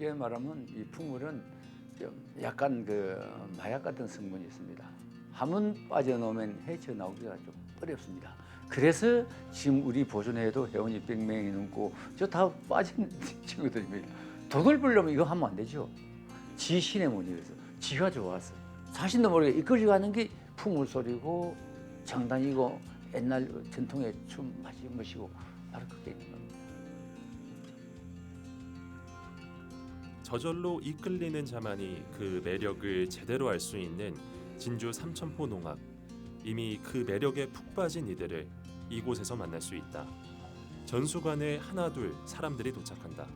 쉽게 말하면 이 풍물은 좀 약간 그 마약 같은 성분이 있습니다. 한번 빠져놓으면 헤쳐나오기가 좀 어렵습니다. 그래서 지금 우리 보존회도 회원이 100명이 넘고 저 다 빠진 친구들입니다. 돈을 벌려면 이거 하면 안 되죠. 지 신의 문이라서 지가 좋아서 자신도 모르게 이끌려 가는 게 풍물 소리고 장단이고 옛날 전통의 춤 맛이 멋이고 바로 그게 저절로 이끌리는 자만이 그 매력을 제대로 알 수 있는 진주 삼천포 농악. 이미 그 매력에 푹 빠진 이들을 이곳에서 만날 수 있다. 전수관에 하나둘 사람들이 도착한다.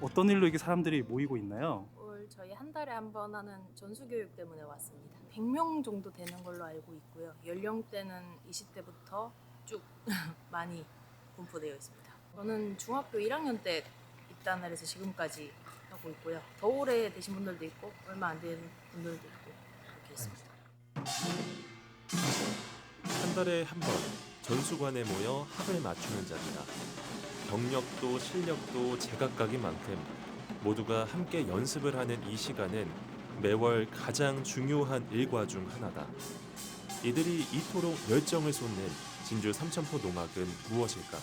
어떤 일로 이게 사람들이 모이고 있나요? 올 저희 한 달에 한 번 하는 전수 교육 때문에 왔습니다. 100명 정도 되는 걸로 알고 있고요. 연령대는 20대부터 쭉 많이 분포되어 있습니다. 저는 중학교 1학년 때 입단을 해서 지금까지 하고 있고요. 더 오래 되신 분들도 있고 얼마 안 된 분들도 있고 그렇게 있습니다. 한 달에 한 번 전수관에 모여 합을 맞추는 자리다. 경력도 실력도 제각각인 만큼 모두가 함께 연습을 하는 이 시간은 매월 가장 중요한 일과 중 하나다. 이들이 이토록 열정을 쏟는 진주 삼천포 농악은 무엇일까?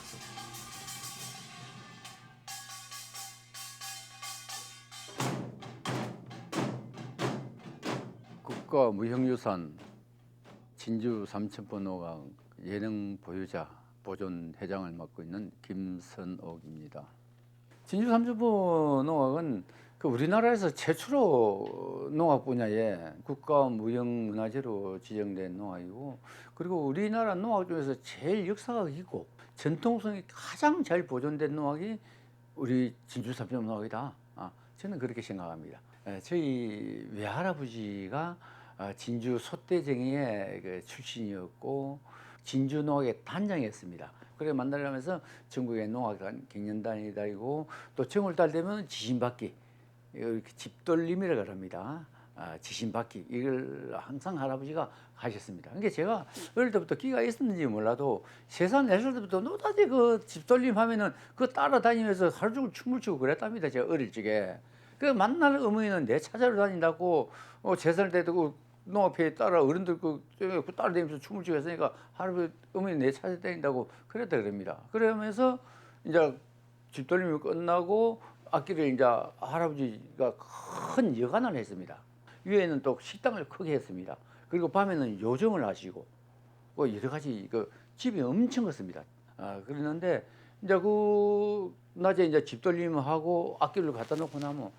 국가 무형유산 진주 삼천번호가 예능 보유자 보존 회장을 맡고 있는 김선옥입니다. 진주 삼천포 농악은 그 우리나라에서 최초로 농악 분야에 국가 무형 문화재로 지정된 농악이고 그리고 우리나라 농악 중에서 제일 역사가 깊고 전통성이 가장 잘 보존된 농악이 우리 진주 삼천포 농악이다. 아, 저는 그렇게 생각합니다. 에, 저희 외할아버지가 어, 진주 소대쟁이의 그 출신이었고 진주 농악의 단장이었습니다. 그래 만나려면서 전국의 농악 경연단이 다니고 또 정월달 되면 지신받기 이렇게 집돌림이라고 합니다. 아, 지신받기 이걸 항상 할아버지가 하셨습니다. 그러니까 제가 어릴 때부터 끼가 있었는지 몰라도 세살 네살 때부터 노다지 그 집돌림 하면은 그 따라다니면서 하루 종일 춤을 추고 그랬답니다. 제가 어릴 적에. 그 만날 어머니는 내 찾아러 다닌다고 어, 때도 그 농업회에 따라 어른들 그, 그 따라다니면서 춤을 추고 했으니까 할아버지 어머니 내 찾아 다닌다고 그랬다 그럽니다. 그러면서 이제 집돌림이 끝나고 악기를 이제 할아버지가 큰 여관을 했습니다. 위에는 또 식당을 크게 했습니다. 그리고 밤에는 요정을 하시고 뭐 여러 가지 그 집이 엄청 컸습니다. 아, 그랬는데 이제 그 낮에 이제 집 돌림하고 악기를 갖다 놓고 나면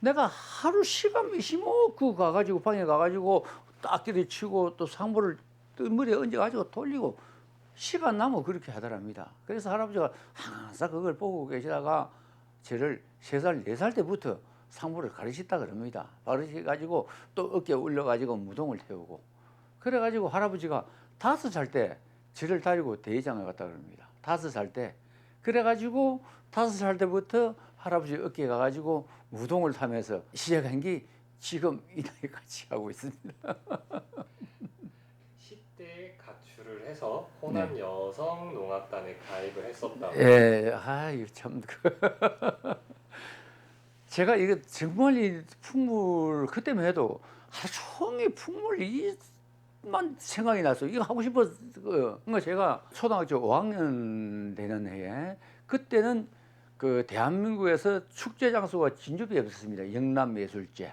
내가 하루 시간 몇시뭐 그 가가지고 방에 가가지고 악기를 치고 또 상보를 머리에 얹어가지고 돌리고 시간 나면 그렇게 하더랍니다. 그래서 할아버지가 항상 그걸 보고 계시다가 저를 세 살, 네 살 때부터 상부를 가르쳤다 그럽니다. 가르쳐가지고 또 어깨에 올려가지고 무동을 태우고 그래가지고 할아버지가 다섯 살 때 저를 데리고 대회장에 갔다 그럽니다. 다섯 살 때. 그래가지고 다섯 살 때부터 할아버지 어깨에 가가지고 무동을 타면서 시작한 게 지금 이 나이까지 하고 있습니다. 10대에 가출을 해서 호남 여성 농악단에 가입을 했었다고. 예, 아, 참. 그 제가 이거 정말 이 풍물, 그때만 해도 하루 종일 풍물 이만 생각이 났어. 이거 하고 싶어서. 그, 그러니까 제가 초등학교 5학년 되는 해에 그때는 그 대한민국에서 축제 장소가 진주밖에 없었습니다. 영남예술제.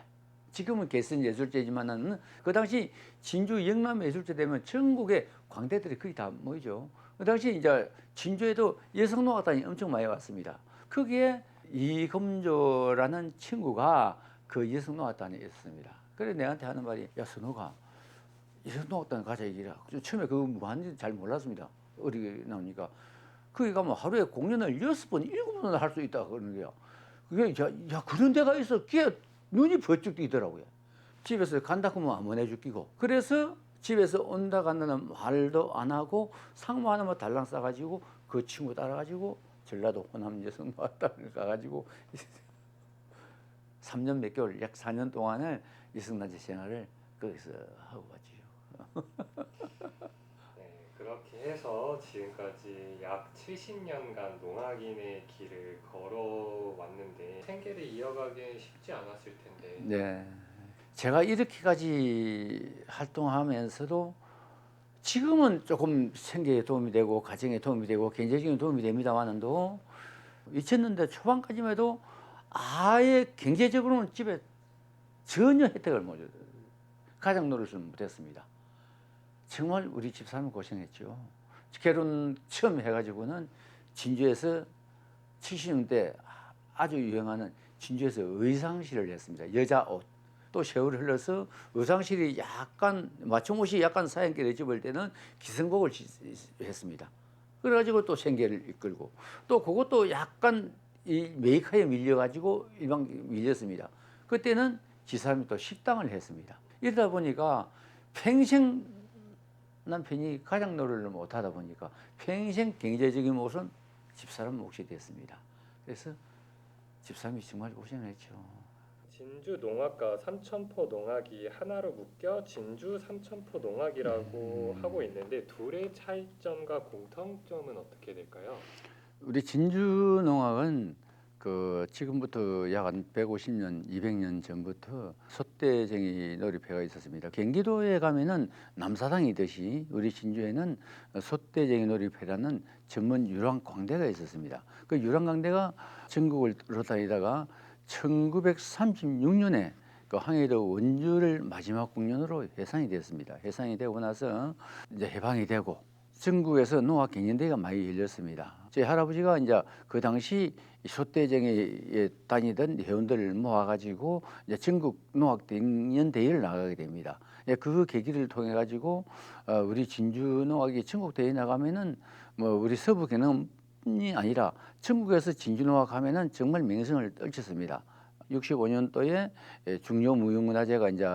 지금은 개선 예술제지만은 그 당시 진주 영남예술제 되면 전국의 광대들이 거의 다 모이죠. 그 당시 이제 진주에도 여성농악단이 엄청 많이 왔습니다. 거기에 이금조라는 친구가 그 여성농악단에 있었습니다. 그래 내한테 하는 말이 야 선호가 여성농악단 가자 얘기라. 처음에 그거 뭐하는지 잘 몰랐습니다. 어리게 나오니까 거기 가면 하루에 공연을 여섯 번, 일곱 번을 할 수 있다 그러는 거예요. 그게 야, 야 그런 데가 있어. 그게 눈이 번쩍 뜨더라고요. 집에서 간다 그러면 안 보내줄 끼고. 그래서 집에서 온다 간다는 말도 안 하고 상무 하나만 달랑 싸가지고 그 친구 따라가지고 전라도 호남 여성 왔다를 가가지고 3년 몇 개월, 약 4년 동안을 여성단체 생활을 거기서 하고 갔지요. 네, 그렇게 해서 지금까지 약 70년간 농악인의 길을 걸어왔는데 생계를 이어가기는 쉽지 않았을 텐데 네. 제가 이렇게까지 활동하면서도 지금은 조금 생계에 도움이 되고 가정에 도움이 되고 경제적인 도움이 됩니다만도 2000년대 초반까지만 해도 아예 경제적으로는 집에 전혀 혜택을 못. 가장 노릇을 못했습니다. 정말 우리 집사람 고생했죠. 결혼 처음 해가지고는 진주에서 70년대 아주 유행하는 진주에서 의상실을 했습니다. 여자 옷. 또 세월이 흘러서 의상실이 약간 맞춤 옷이 약간 사양길에 집을 때는 기성복을 지- 했습니다. 그래가지고 또 생계를 이끌고 또 그것도 약간 이 메이커에 밀려가지고 일반 밀렸습니다. 그때는 지사람이 또 식당을 했습니다. 이러다 보니까 평생 남편이 가장 노래를 못하다 보니까 평생 경제적인 몫은 집사람 몫이 됐습니다. 그래서 집사람이 정말 고생했죠. 진주 농악과 삼천포 농악이 하나로 묶여 진주 삼천포 농악이라고 음. 하고 있는데 둘의 차이점과 공통점은 어떻게 될까요? 우리 진주 농악은 그 지금부터 약 한 150년, 200년 전부터 솥대쟁이 놀이패가 있었습니다. 경기도에 가면은 남사당이듯이 우리 진주에는 솥대쟁이 놀이패라는 전문 유랑 광대가 있었습니다. 그 유랑 광대가 전국을 돌아다니다가 1936년에 그 항해도 원주를 마지막 공연으로 해산이 됐습니다. 해산이 되고 나서 이제 해방이 되고 전국에서 농악 경연대회가 많이 열렸습니다. 제 할아버지가 이제 그 당시 소대정에 다니던 회원들을 모아가지고 이제 전국 농악 경연대회를 나가게 됩니다. 예, 그 계기를 통해 가지고 어, 우리 진주 농악이 전국 대회 나가면은 뭐 우리 서부 경남 이 아니라 전국에서 진주 농악 하면은 정말 명성을 떨쳤습니다. 65년도에 예, 중요 무형문화재가 이제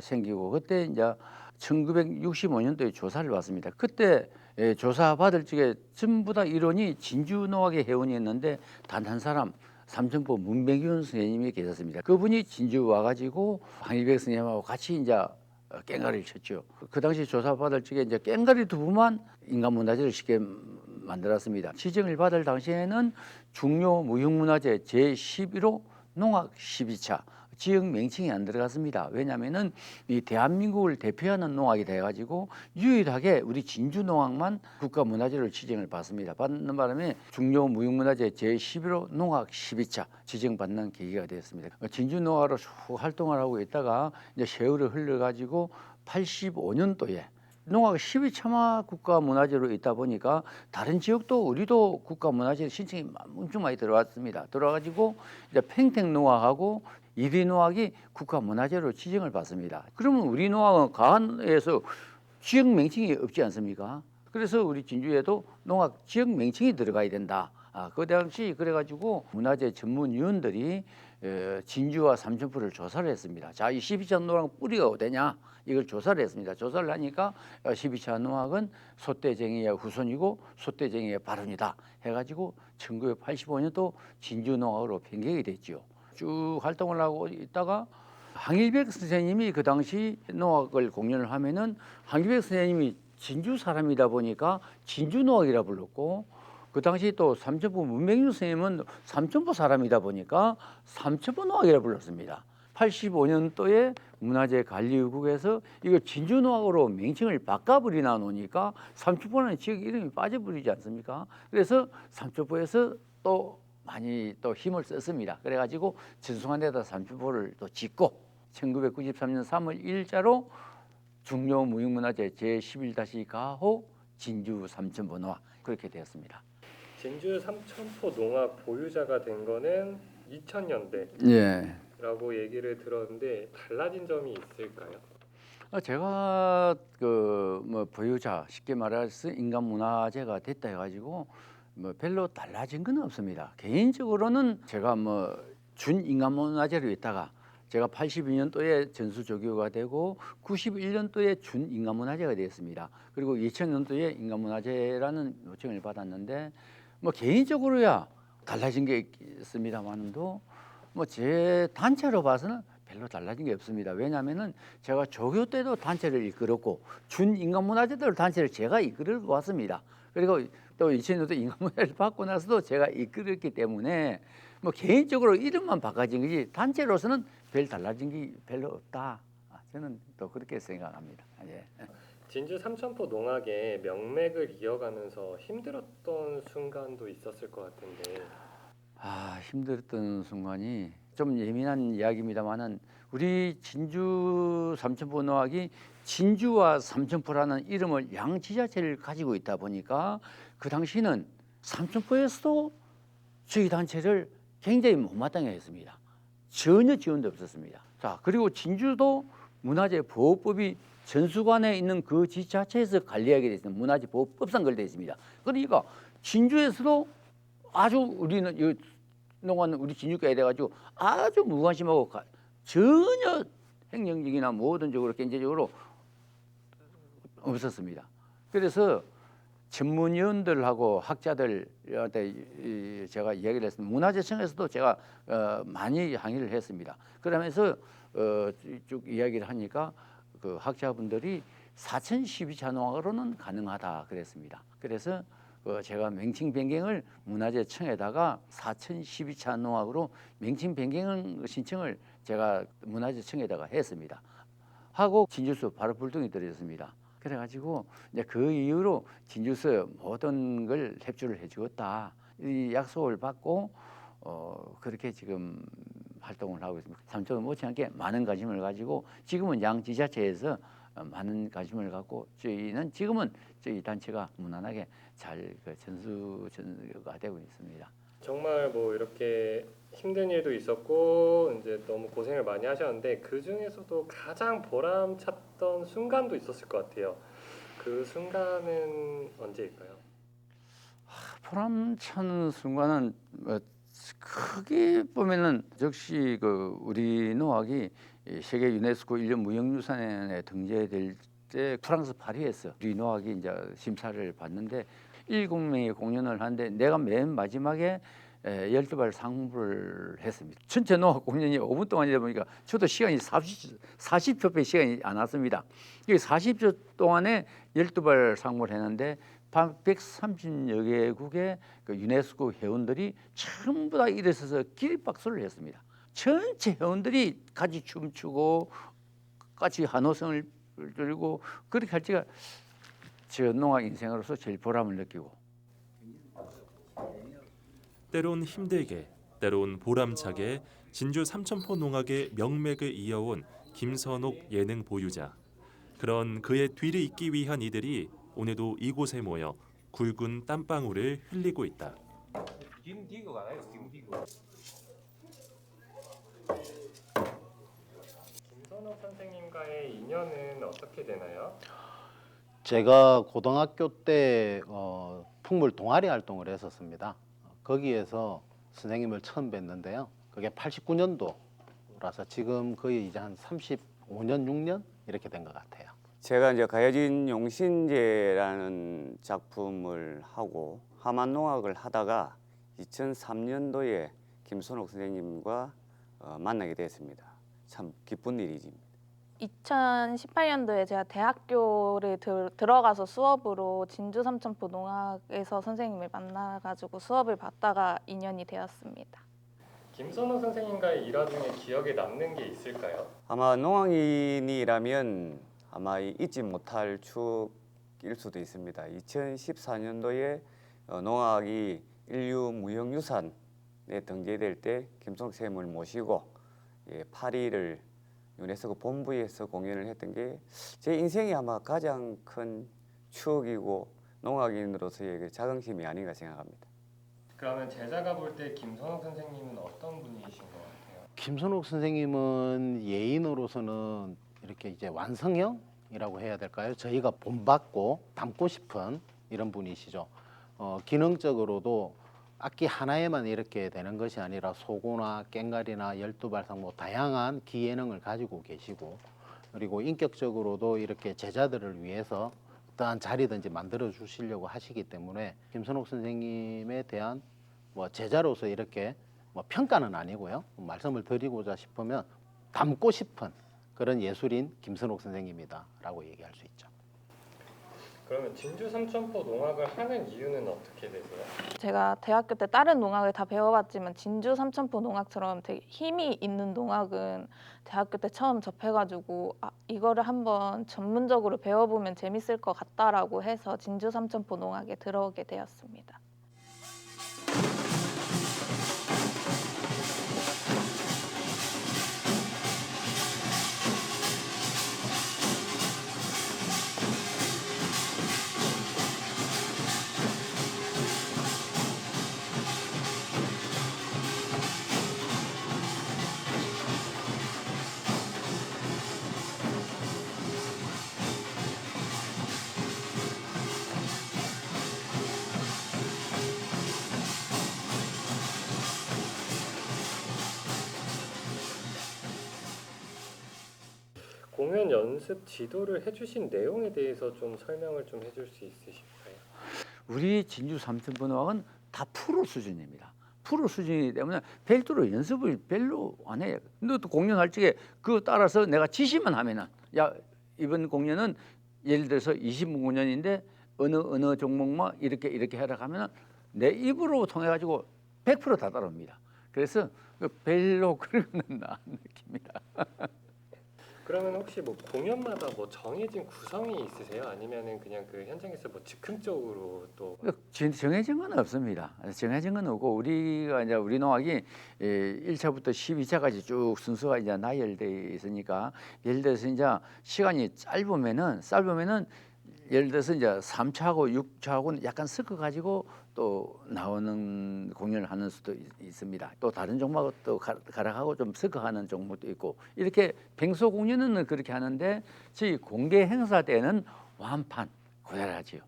생기고 그때 이제 1965년도에 조사를 받습니다. 그때 예, 조사 받을 적에 전부 다 일원이 진주 농악의 회원이었는데 단 한 사람 삼천포 문백윤 선생님이 계셨습니다. 그분이 진주 와가지고 황일백 선생님하고 같이 이제 어, 깽가리를 쳤죠. 그 당시 조사 받을 적에 이제 깽가리 두부만 인간 문화재를 쉽게 만들었습니다. 지정을 받을 당시에는 중요 무형문화재 제 11호 농악 12차 지역 명칭이 안 들어갔습니다. 왜냐하면은 이 대한민국을 대표하는 농악이 돼가지고 유일하게 우리 진주 농악만 국가문화재로 지정을 받습니다. 받는 바람에 중요 무형문화재 제 11호 농악 12차 지정받는 계기가 되었습니다. 진주 농악으로 쭉 활동을 하고 있다가 이제 세월이 흘러가지고 85년도에 농악 12차마 국가문화재로 있다 보니까 다른 지역도 우리도 국가문화재 신청이 엄청 많이 들어왔습니다. 들어와가지고 이제 팽택 농악하고 이리 농악이 국가문화재로 지정을 받습니다. 그러면 우리 농악은 가안에서 지역 명칭이 없지 않습니까? 그래서 우리 진주에도 농악 지역 명칭이 들어가야 된다. 아, 그 당시 그래가지고 문화재 전문 위원들이 에, 진주와 삼천포를 조사를 했습니다. 자, 이 12차 농악 뿌리가 어디냐? 이걸 조사를 했습니다. 조사를 하니까 12차 농악은 소대쟁이의 후손이고 소대쟁이의 발언이다. 해가지고 1985년도 진주 농악으로 변경이 됐죠. 쭉 활동을 하고 있다가 항일백 선생님이 그 당시 농악을 공연을 하면은 항일백 선생님이 진주 사람이다 보니까 진주 농악이라 불렀고 그 당시 또 삼천포 문명윤 선생님은 삼천포 사람이다 보니까 삼천포 농악이라 불렀습니다. 85년도에 문화재 관리국에서 이거 진주 농악으로 명칭을 바꿔버리나 놓으니까 삼천포라는 지역 이름이 빠져버리지 않습니까? 그래서 삼천포에서 또 많이 또 힘을 썼습니다. 그래가지고 전송한 데다 삼천포를 또 짓고 1993년 3월 1일자로 중요 무형문화재 제11-가호 진주 노화 그렇게 되었습니다. 진주 삼천포 농악 보유자가 된 거는 2000년대 예. 라고 얘기를 들었는데 달라진 점이 있을까요? 어, 제가 그 뭐 보유자 쉽게 말해서 인간 문화재가 됐다 해가지고 뭐 별로 달라진 건 없습니다. 개인적으로는 제가 뭐 준 인간 문화재로 있다가 제가 82년도에 전수 조교가 되고 91년도에 준 인간 문화재가 되었습니다. 그리고 2000년도에 인간 문화재라는 요청을 받았는데 뭐 개인적으로야 달라진 게 있습니다만도 뭐 제 단체로 봐서는 별로 달라진 게 없습니다. 왜냐하면은 제가 조교 때도 단체를 이끌었고 준 인간문화재들 단체를 제가 이끌고 왔습니다. 그리고 또 2000년도 인간문화재를 받고 나서도 제가 이끌었기 때문에 뭐 개인적으로 이름만 바꿔진 거지 단체로서는 별 달라진 게 별로 없다. 아, 저는 또 그렇게 생각합니다. 예. 진주 삼천포 농악의 명맥을 이어가면서 힘들었던 순간도 있었을 것 같은데 아 힘들었던 순간이 좀 예민한 이야기입니다만은 우리 진주 삼천포 노학이 진주와 삼천포라는 이름을 양 지자체를 가지고 있다 보니까 그 당시는 삼천포에서도 저희 단체를 굉장히 못마땅해 했습니다. 전혀 지원도 없었습니다. 자 그리고 진주도 문화재 보호법이 전수관에 있는 그 지자체에서 관리하게 되어 있습니다. 문화재 보호법상 걸려 있습니다. 그러니까 진주에서도 아주 우리는 이 농원 우리 진주과에 돼가지고 아주 무관심하고 가- 전혀 행정적이나 모든 쪽으로 경제적으로 없었습니다. 그래서 전문위원들하고 학자들한테 이- 제가 이야기를 했습니다. 문화재청에서도 제가 어, 많이 항의를 했습니다. 그러면서 어, 쭉 이야기를 하니까 그 학자분들이 4,012차 농악으로는 가능하다 그랬습니다. 그래서 어, 제가 명칭 변경을 문화재청에다가 4,012차 농악으로 명칭 변경 신청을 제가 문화재청에다가 했습니다. 하고 진주서 바로 불똥이 떨어졌습니다. 그래가지고 이제 그 이후로 진주서 모든 걸 협조를 해주었다. 이 약속을 받고 어, 그렇게 지금 활동을 하고 있습니다. 삼촌 못지않게 많은 관심을 가지고 지금은 양 지자체에서 어, 많은 관심을 갖고 저희는 지금은 저희 단체가 무난하게 잘그 전수 전가 되고 있습니다. 정말 뭐 이렇게 힘든 일도 있었고 이제 너무 고생을 많이 하셨는데 그 중에서도 가장 보람 찼던 순간도 있었을 것 같아요. 그 순간은 언제일까요? 보람 찬 순간은 뭐 크게 보면은 역시 그 우리 노학이 이 세계 유네스코 일련 무형유산에 등재될 때 프랑스 파리에서 우리 노학이 이제 심사를 받는데 일곱 명의 공연을 하는데 내가 맨 마지막에 에, 12발 상무를 했습니다. 전체 노학 공연이 5분 동안이다 보니까 저도 시간이 40, 40초밖에 시간이 안 왔습니다. 이 40초 동안에 12발 상무를 했는데 130여 개국의 그 유네스코 회원들이 전부 다 일어서서 기립박수를 했습니다. 전체 회원들이 같이 춤추고 같이 한호성을 들고 그렇게 할 때가 저 농악 인생으로서 제일 보람을 느끼고 때론 힘들게, 때론 보람차게 진주 삼천포 농악의 명맥을 이어온 김선옥 예능 보유자. 그런 그의 뒤를 잇기 위한 이들이 오늘도 이곳에 모여 굵은 땀방울을 흘리고 있다. 김선욱 선생님과의 인연은 어떻게 되나요? 제가 고등학교 때 어, 풍물 동아리 활동을 했었습니다. 거기에서 선생님을 처음 뵀는데요. 그게 89년도라서 지금 거의 이제 한 35년, 6년 이렇게 된 것 같아요. 제가 이제 가야진 용신제라는 작품을 하고 하만농악을 하다가 2003년도에 김선옥 선생님과 어, 만나게 됐습니다. 참 기쁜 일이지. 2018년도에 제가 대학교를 들, 들어가서 수업으로 진주 삼천포 농학에서 선생님을 만나가지고 수업을 받다가 인연이 되었습니다. 김선욱 선생님과의 일화 중에 기억에 남는 게 있을까요? 아마 농악인이라면 아마 이- 잊지 못할 추억일 수도 있습니다. 2014년도에 어, 농악이 인류 무형유산에 등재될 때 김선옥 선생님을 모시고 예, 파리를 유네스코 본부에서 공연을 했던 게 제 인생에 아마 가장 큰 추억이고 농악인으로서의 그 자긍심이 아닌가 생각합니다. 그러면 제자가 볼 때 김선욱 선생님은 어떤 분이신 것 같아요? 김선욱 선생님은 예인으로서는 이렇게 이제 완성형이라고 해야 될까요? 저희가 본받고 닮고 싶은 이런 분이시죠. 어, 기능적으로도 악기 하나에만 이렇게 되는 것이 아니라 소고나 깽가리나 열두발상 뭐 다양한 기예능을 가지고 계시고 그리고 인격적으로도 이렇게 제자들을 위해서 어떠한 자리든지 만들어 주시려고 하시기 때문에 김선옥 선생님에 대한 뭐 제자로서 이렇게 뭐 평가는 아니고요 말씀을 드리고자 싶으면 담고 싶은 그런 예술인 김선옥 선생님이다라고 얘기할 수 있죠. 그러면 진주 삼천포 농악을 하는 이유는 어떻게 되세요? 제가 대학교 때 다른 농악을 다 배워봤지만 진주 삼천포 농악처럼 되게 힘이 있는 농악은 대학교 때 처음 접해가지고 아, 이거를 한번 전문적으로 배워보면 재밌을 것 같다라고 해서 진주 삼천포 농악에 들어오게 되었습니다. 공연 연습 지도를 해주신 내용에 대해서 좀 설명을 좀 해줄 수 있으실까요? 우리 진주 삼천 번호학은 다 프로 수준입니다. 프로 수준이기 때문에 별도로 연습을 별로 안 해요. 근데 또 공연할 적에 그거 따라서 내가 지시만 하면은 야 이번 공연은 예를 들어서 20분 공연인데 어느 어느 종목만 이렇게 이렇게 해라 하면은 내 입으로 통해 가지고 100%다 따라옵니다. 그래서 그 별로 그런 거는 안 느낍니다. 그러면 혹시 뭐 공연마다 뭐 정해진 구성이 있으세요? 아니면은 그냥 그 현장에서 뭐 즉흥적으로 또 정- 정해진 건 없습니다. 정해진 건 없고 우리가 이제 우리 농악이 1차부터 12차까지 쭉 순서가 이제 나열돼 있으니까 예를 들어서 이제 시간이 짧으면은 짧으면은 예를 들어서 이제 3차하고 6차하고는 약간 섞어 가지고 또 나오는 공연을 하는 수도 있- 있습니다. 또 다른 종목은 또 가- 가락하고 좀 섞어 하는 종목도 있고 이렇게 뱅소 공연은 그렇게 하는데 저희 공개 행사 때는 완판 그대로 하지요.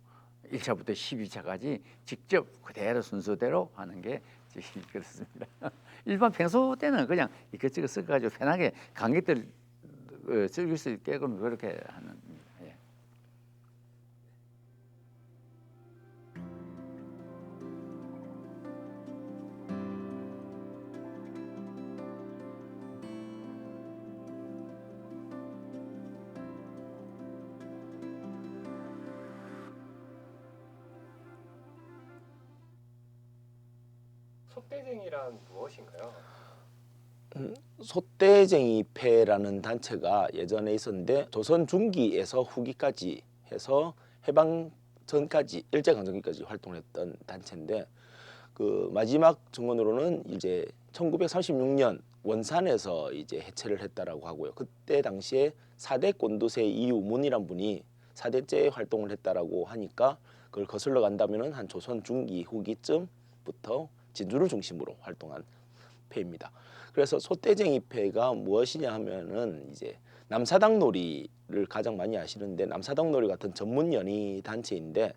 1차부터 12차까지 직접 그대로 순서대로 하는 게 그렇습니다. 일반 평소 때는 그냥 이것저것 섞어가지고 편하게 관객들 어, 즐길 수 있게끔 그렇게 하는. 예. 속대쟁이란 무엇인가요? 소떼쟁이 패라는 단체가 예전에 있었는데 조선 중기에서 후기까지 해서 해방 전까지 일제 강점기까지 활동했던 단체인데 그 마지막 증언으로는 이제 1936년 원산에서 이제 해체를 했다라고 하고요. 그때 당시에 사대 꼰두세 이우문이란 분이 사대째 활동을 했다라고 하니까 그걸 거슬러 간다면은 한 조선 중기 후기쯤부터 진주를 중심으로 활동한 패입니다. 그래서 소떼쟁이 패가 무엇이냐 하면은 이제 남사당 놀이를 가장 많이 아시는데 남사당 놀이 같은 전문 연희 단체인데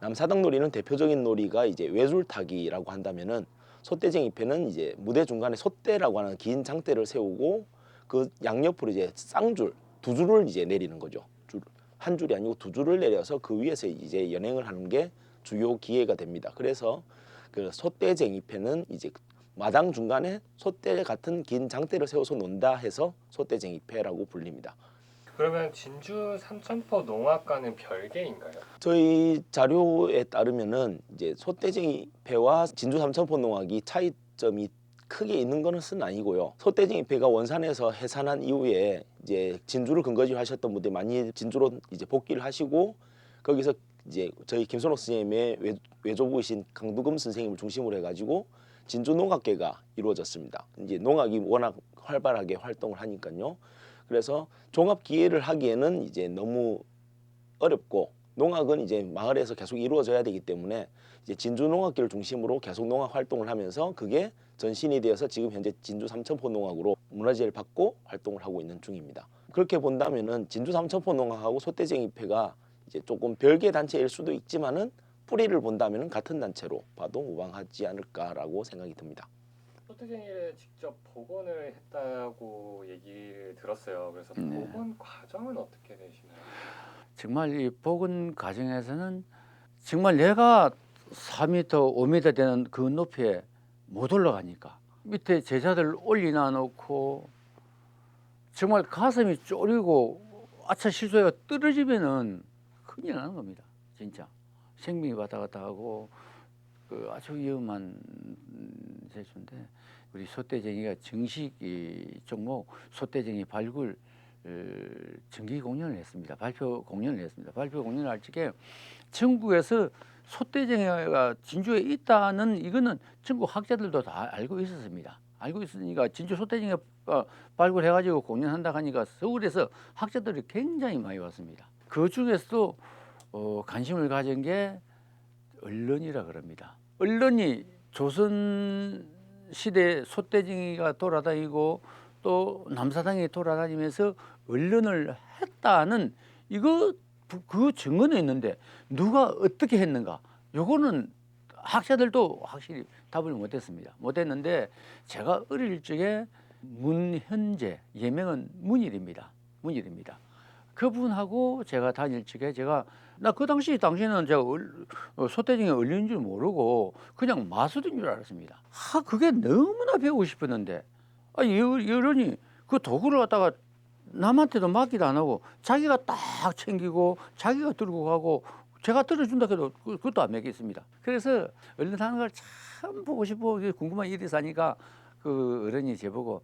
남사당 놀이는 대표적인 놀이가 이제 외줄타기라고 한다면은 소떼쟁이 패는 이제 무대 중간에 소떼라고 하는 긴 장대를 세우고 그 양옆으로 이제 쌍줄 두 줄을 이제 내리는 거죠. 줄, 한 줄이 아니고 두 줄을 내려서 그 위에서 이제 연행을 하는 게 주요 기회가 됩니다. 그래서 그 소떼쟁이 패는 이제 마당 중간에 소떼 같은 긴 장대를 세워서 논다 해서 소떼쟁이 패라고 불립니다. 그러면 진주 삼천포 농악과는 별개인가요? 저희 자료에 따르면은 이제 소떼쟁이 패와 진주 삼천포 농악이 차이점이 크게 있는 것은 아니고요. 소떼쟁이 패가 원산에서 해산한 이후에 이제 진주를 근거지 하셨던 분들 많이 진주로 이제 복귀를 하시고 거기서 이제 저희 김선옥 선생님의 외, 외조부이신 강두금 선생님을 중심으로 해가지고 진주 농악계가 이루어졌습니다. 이제 농악이 워낙 활발하게 활동을 하니까요. 그래서 종합 기회를 하기에는 이제 너무 어렵고 농악은 이제 마을에서 계속 이루어져야 되기 때문에 이제 진주 농악기를 중심으로 계속 농악 활동을 하면서 그게 전신이 되어서 지금 현재 진주 삼천포 농악으로 문화재를 받고 활동을 하고 있는 중입니다. 그렇게 본다면은 진주 삼천포 농악하고 소떼쟁이패가 이제 조금 별개 단체일 수도 있지만은 뿌리를 본다면은 같은 단체로 봐도 무방하지 않을까라고 생각이 듭니다. 소떼쟁이를 직접 복원을 했다고 얘기를 들었어요. 그래서 네. 복원 과정은 어떻게 되시나요? 정말 이 복원 과정에서는 정말 내가 4m, 5m 되는 그 높이에 못 올라가니까 밑에 제자들 올리나 놓고 정말 가슴이 쫄이고 아차 실수가 떨어지면은 큰일 나는 겁니다. 진짜 생명이 왔다 갔다 하고 그 아주 위험한 제주인데 우리 소떼쟁이가 정식 이 종목 소떼쟁이 발굴 어, 정기 공연을 했습니다. 발표 공연을 했습니다. 발표 공연을 할 적에 전국에서 소떼쟁이가 진주에 있다는 이거는 전국 학자들도 다 알고 있었습니다. 알고 있으니까 진주 소떼쟁이가 어, 발굴해가지고 공연한다 하니까 서울에서 학자들이 굉장히 많이 왔습니다. 그 중에서도 어, 관심을 가진 게 언론이라 그럽니다. 언론이 조선 시대 소떼쟁이가 돌아다니고 또 남사당이 돌아다니면서 언론을 했다는 이거 부- 그 증거는 있는데 누가 어떻게 했는가? 요거는 학자들도 확실히 답을 못했습니다. 못했는데 제가 어릴 적에 문현재 예명은 문일입니다. 문일입니다. 그분하고 제가 다닐 적에 제가 나 그 당시 당시에는 제가 얼- 어, 소떼쟁이 얼린 줄 모르고 그냥 마술인 줄 알았습니다. 아 그게 너무나 배우고 싶었는데 아 여- 여론이 그 도구를 갖다가 남한테도 맡기도 안 하고 자기가 딱 챙기고 자기가 들고 가고 제가 들어준다 해도 그- 그것도 안 먹겠습니다. 그래서 얼른 하는 걸 참 보고 이게 궁금한 일이 사니까 그 어른이 제보고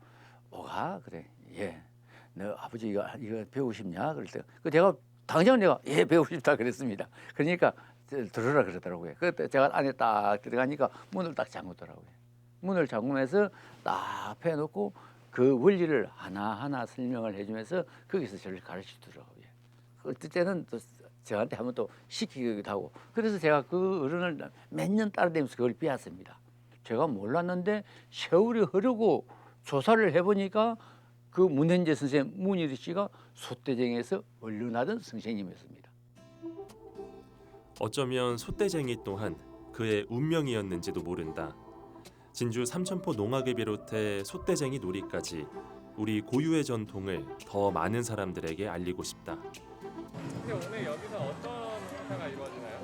뭐가 그래 예. 너 아버지 이거 이거 배우고 싶냐? 때그 제가 당장 내가 예 배우고 싶다 그랬습니다. 그러니까 저- 들으라 그러더라고요. 그때 제가 안에 딱 들어가니까 문을 딱 잠그더라고요. 문을 잠그면서 딱 패놓고 그 원리를 하나하나 설명을 해주면서 거기서 저를 가르치더라고요. 어떨 때는 또 저한테 한번 또 시키기도 하고 그래서 제가 그 어른을 몇 년 따라다니면서 그걸 배웠습니다. 제가 몰랐는데 세월이 흐르고 조사를 해보니까 그 문현재 선생 문일희 씨가 소대쟁에서 언론하던 선생님이었습니다. 어쩌면 소떼쟁이 또한 그의 운명이었는지도 모른다. 진주 삼천포 농악을 비롯해 소떼쟁이 놀이까지 우리 고유의 전통을 더 많은 사람들에게 알리고 싶다. 오늘 여기서 어떤 행사가 이루어지나요?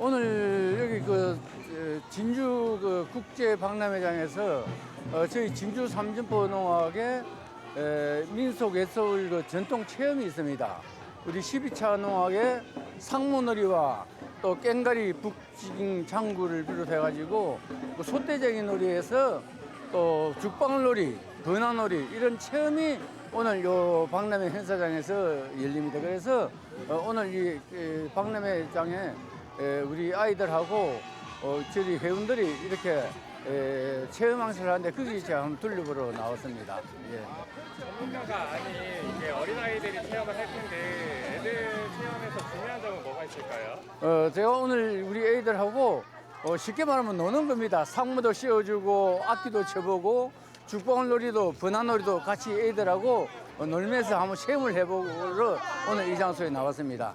오늘 여기 그 어, 진주 그 국제 박람회장에서 어, 저희 진주 삼천포 농악의 에, 민속 예술 그 전통 체험이 있습니다. 우리 12차 농악의 상무놀이와 또 깽가리 북징 장구를 비롯해 가지고 그 소떼쟁이 놀이에서 또 죽방놀이, 번화놀이 이런 체험이 오늘 요 박람회 행사장에서 열립니다. 그래서 어, 오늘 이, 이 박람회장에 에, 우리 아이들하고 어, 저희 회원들이 이렇게 에, 체험 행사를 하는데 거기 제가 한번 둘러보러 나왔습니다. 예. 전문가가 아닌 이게 어린아이들이 체험을 할 텐데 애들 체험에서 중요한 점은 뭐가 있을까요? 어, 제가 오늘 우리 애들하고 어, 쉽게 말하면 노는 겁니다. 상무도 씌워주고 악기도 쳐보고 죽방놀이도 번화놀이도 같이 애들하고 어, 놀면서 한번 체험을 해보러 오늘 이 장소에 나왔습니다.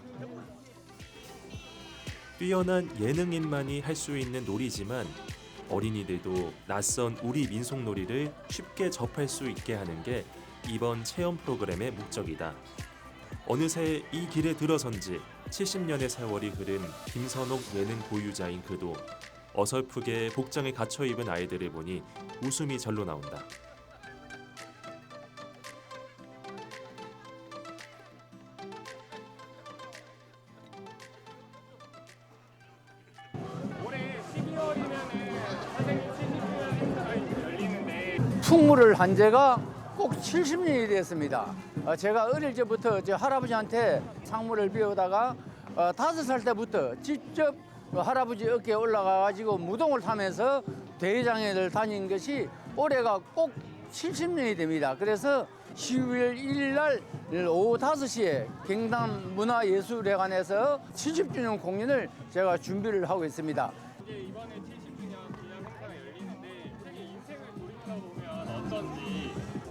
뛰어난 예능인만이 할 수 있는 놀이지만 어린이들도 낯선 우리 민속 놀이를 쉽게 접할 수 있게 하는 게 이번 체험 프로그램의 목적이다. 어느새 이 길에 들어선 지 70년의 세월이 흐른 김선옥 예능 보유자인 그도 어설프게 복장에 갖춰 입은 아이들을 보니 웃음이 절로 나온다. 올해 12월이면은 선생님 70주년 행사가 열리는데 풍물을 한 지가 꼭 70년이 됐습니다. 어, 제가 어릴 적부터 제 할아버지한테 상무를 배우다가 어, 다섯 살 때부터 직접 그 할아버지 어깨에 올라가 가지고 무동을 타면서 대회장을 다닌 것이 올해가 꼭 70년이 됩니다. 그래서 10월 1일 날 오후 5시에 경남 문화예술회관에서 70주년 공연을 제가 준비를 하고 있습니다. 이제 이번에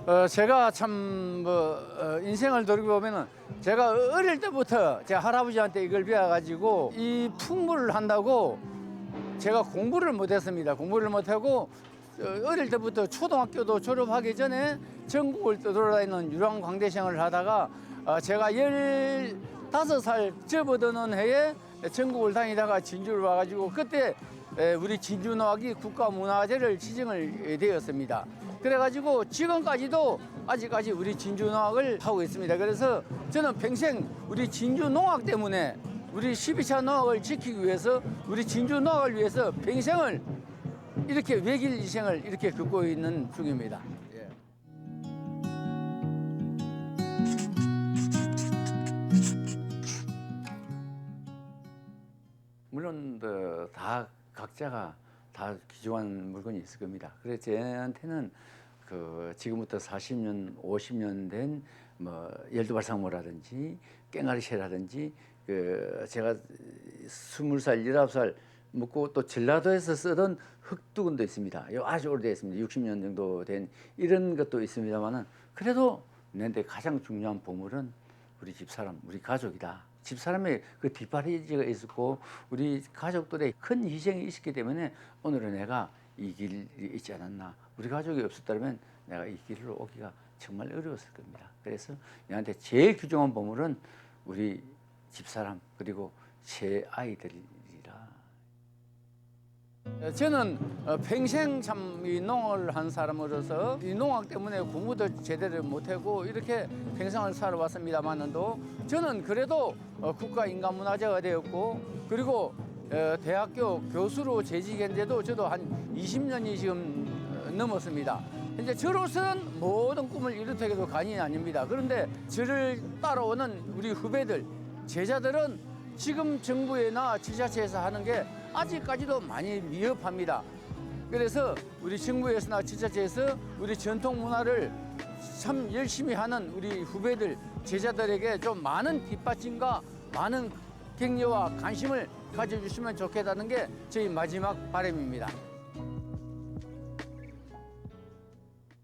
어, 제가 참 뭐, 어, 인생을 돌이켜보면은 제가 어릴 때부터 제 할아버지한테 이걸 배워가지고 이 풍물을 한다고 제가 공부를 못했습니다. 공부를 못하고 어, 어릴 때부터 초등학교도 졸업하기 전에 전국을 돌아다니는 유랑광대생을 하다가 어, 제가 열다섯 살 접어드는 해에 전국을 다니다가 진주를 와가지고 그때 에, 우리 진주노악이 국가문화재를 지정을 되었습니다. 그래가지고 지금까지도 아직까지 우리 진주 농악을 하고 있습니다. 그래서 저는 평생 우리 진주 농악 때문에 우리 12차 농악을 지키기 위해서 우리 진주 농악을 위해서 평생을 이렇게 외길 인생을 이렇게 걷고 있는 중입니다. 예. 물론 그, 다 각자가 다 귀중한 물건이 있을 겁니다. 그래서 저한테는 그 지금부터 40년, 50년 된 뭐 열두발상모라든지 깽가리새라든지 그 제가 스물 살, 열아홉 살 먹고 또 전라도에서 쓰던 흑두근도 있습니다. 요 아주 오래됐습니다. 60년 정도 된 이런 것도 있습니다만은 그래도 내한테 가장 중요한 보물은 우리 집사람, 우리 가족이다. 집사람의 그 뒷바라지가 있었고 우리 가족들의 큰 희생이 있었기 때문에 오늘은 내가 이 길이 있지 않았나. 우리 가족이 없었다면 내가 이 길로 오기가 정말 어려웠을 겁니다. 그래서 내한테 제일 귀중한 보물은 우리 집사람 그리고 제 아이들이라. 저는 어, 평생 참 이 농을 한 사람으로서 이 농악 때문에 공부도 제대로 못하고 이렇게 평생을 살아왔습니다만도 저는 그래도 어, 국가인간문화재가 되었고 그리고 어, 대학교 교수로 재직했는데도 저도 한 20년이 지금 어, 넘었습니다. 이제 저로서는 모든 꿈을 이루되기도 간이 아닙니다. 그런데 저를 따라오는 우리 후배들, 제자들은 지금 정부에나 지자체에서 하는 게 아직까지도 많이 미흡합니다. 그래서 우리 정부에서나 지자체에서 우리 전통 문화를 참 열심히 하는 우리 후배들, 제자들에게 좀 많은 뒷받침과 많은 격려와 관심을 가져주시면 좋겠다는 게 저희 마지막 바람입니다.